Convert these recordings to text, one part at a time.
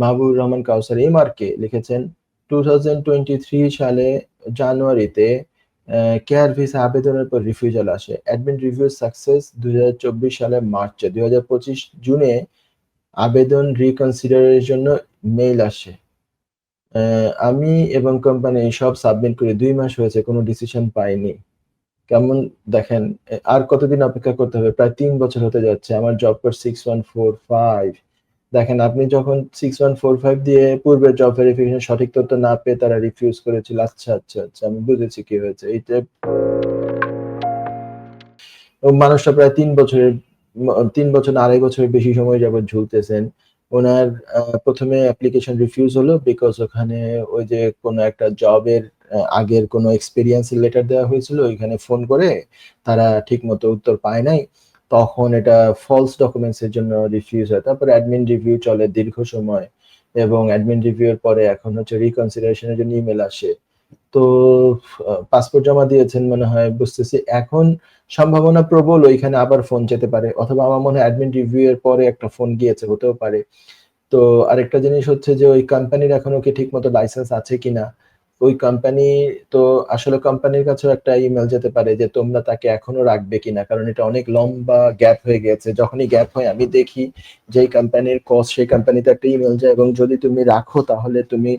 মাহবুবুর রহমান কাউসার এমআরকে লিখেছেন টু সালে জানুয়ারিতে কেয়ার ভিসা আবেদনের পর রিফিউজাল আসে। অ্যাডমিন রিভিউ সাকসেস দু হাজার চব্বিশ সালে মার্চে। দু হাজার পঁচিশ জুনে আবেদন রিকনসিডারের জন্য মেইল আসে। আমি এবং কোম্পানি সব সাবমিট করে দুই মাস হয়েছে, কোনো ডিসিশন পাইনি। কেমন দেখেন, আর কতদিন অপেক্ষা করতে হবে? প্রায় তিন বছর হতে যাচ্ছে। আমার job code six one four five দেখেন, আপনি যখন সিক্স ওয়ান ফোর ফাইভ দিয়ে পূর্বে জব ভেরিফিকেশন সঠিক তথ্য না পেয়ে তারা রিফিউজ করেছিল আচ্ছা আচ্ছা আচ্ছা আমি বুঝেছি কি হয়েছে। এইটা মানুষটা প্রায় তিন বছরের, তিন বছর আড়াই বছরের বেশি সময় যাবত ঝুলতেছেন। ওনার প্রথমে অ্যাপ্লিকেশন রিফিউজ হলো বিকজ ওখানে ওই যে কোনো একটা জবের আগের কোনো এক্সপিরিয়েন্স লেটার দেওয়া হয়েছিল, ওইখানে ফোন করে তারা ঠিক মতো উত্তর পায় নাই। তখন এটা ফলস ডকুমেন্টস এর জন্য রিফিউজ হয়। তারপরে অ্যাডমিন রিভিউ চলে দীর্ঘ সময় এবং অ্যাডমিন রিভিউ এর পরে এখন হচ্ছে রিকনসিডারেশনের জন্য ইমেল আসে। তো পাসপোর্ট জমা দিয়েছেন মনে হয়, বুঝতেছি। এখন সম্ভাবনা প্রবল, ওইখানে আবার ফোন যেতে পারে। অথবা আমার মনে হয় অ্যাডমিন রিভিউ এর পরে একটা ফোন গিয়েছে, হতেও পারে। তো আরেকটা জিনিস হচ্ছে যে ওই কোম্পানির এখনও কি ঠিক মতো লাইসেন্স আছে কিনা? ওই কোম্পানি তো আসলে কোম্পানির কাছেও একটা ইমেল যেতে পারে যে তোমরা তাকে এখনও রাখবে কিনা, কারণ এটা অনেক লম্বা গ্যাপ হয়ে গেছে। যখনই গ্যাপ হয়, আমি দেখি যে কোম্পানির কস্ট সেই কোম্পানিতে একটা ইমেল যায় এবং যদি তুমি রাখো, তাহলে তুমি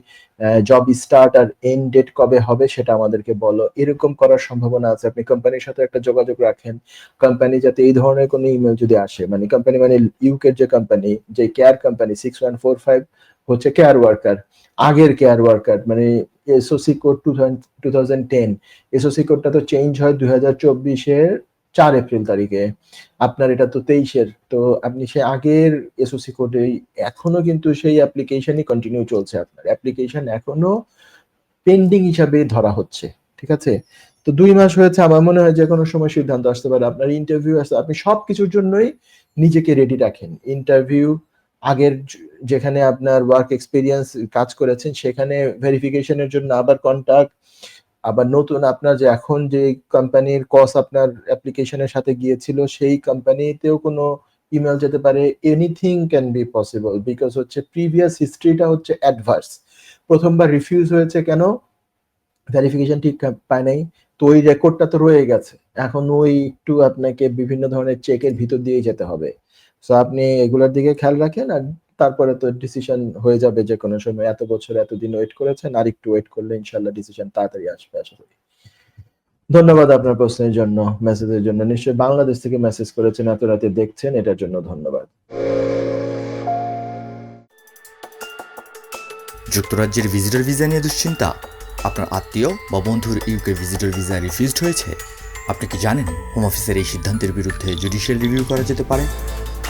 জব স্টার্ট আর এন্ড ডেট কবে হবে সেটা আমাদেরকে বলো। এরকম করার সম্ভাবনা আছে। আপনি কোম্পানির সাথে একটা যোগাযোগ রাখেন। কোম্পানি যাতে এই ধরনের কোনো ইমেল যদি আসে মানে কোম্পানি মানে ইউকের যে কোম্পানি যে care company six one four five হচ্ছে কেয়ার ওয়ার্কার আগের কেয়ার ওয়ার্কার মানে SOC code two thousand ten SOC কোডটা তো চেঞ্জ হয় দুই হাজার চব্বিশের চার এপ্রিল তারিখে। আপনার এটা তো তেইশের, তো আপনি সে আগের এসওসি কোডে এখনও কিন্তু সেই অ্যাপ্লিকেশনই কন্টিনিউ চলছে আপনার। অ্যাপ্লিকেশন এখনও পেন্ডিং হিসাবে ধরা হচ্ছে, ঠিক আছে? তো দুই মাস হয়েছে, আমার মনে হয় যে কোনো সময় সিদ্ধান্ত আসতে পারে। আপনার ইন্টারভিউ আসতে আপনি সব কিছুর জন্যই নিজেকে রেডি রাখেন। ইন্টারভিউ আগের যেখানে আপনার ওয়ার্ক এক্সপিরিয়েন্স কাজ করেছেন, সেখানে ভেরিফিকেশনের জন্য আবার কন্টাক্ট আবার নতুন আপনার যে এখন যে কোম্পানির কস আপনার অ্যাপ্লিকেশনের সাথে গিয়েছিল, সেই কোম্পানিতেও কোনো ইমেল যেতে পারে anything can be possible because হচ্ছে প্রিভিয়াস হিস্ট্রিটা হচ্ছে অ্যাডভার্স প্রথমবার রিফিউজ হয়েছে কেন? ভেরিফিকেশন ঠিক পায় নাই। তো ওই রেকর্ডটা তো রয়ে গেছে। এখন ওই একটু আপনাকে বিভিন্ন ধরনের চেকের ভিতর দিয়ে যেতে হবে। সো আপনি এগুলোর দিকে খেয়াল রাখেন আর তারপরে তো ডিসিশন হয়ে যাবে যে কোনো সময়। এত বছর এতদিন ওয়েট করেছেন, আর একটু ওয়েট করলে ইনশাল্লাহ ডিসিশন তাড়াতাড়ি আসবে, আশা করি। ধন্যবাদ আপনার প্রশ্নের জন্য মেসেজের জন্য। নিশ্চয়ই বাংলাদেশ থেকে মেসেজ করেছেন, এত রাতে দেখছেন, এটার জন্য ধন্যবাদ। যুক্তরাজ্যের ভিজিটর ভিসা নিয়ে দুশ্চিন্তা? আপনার আত্মীয় বা বন্ধুর ইউকে ভিজিটর ভিসা রিফিউজড হয়েছে? আপনি কি জানেন হোম অফিসের এই সিদ্ধান্তের বিরুদ্ধে জুডিশিয়াল রিভিউ করা যেতে পারে?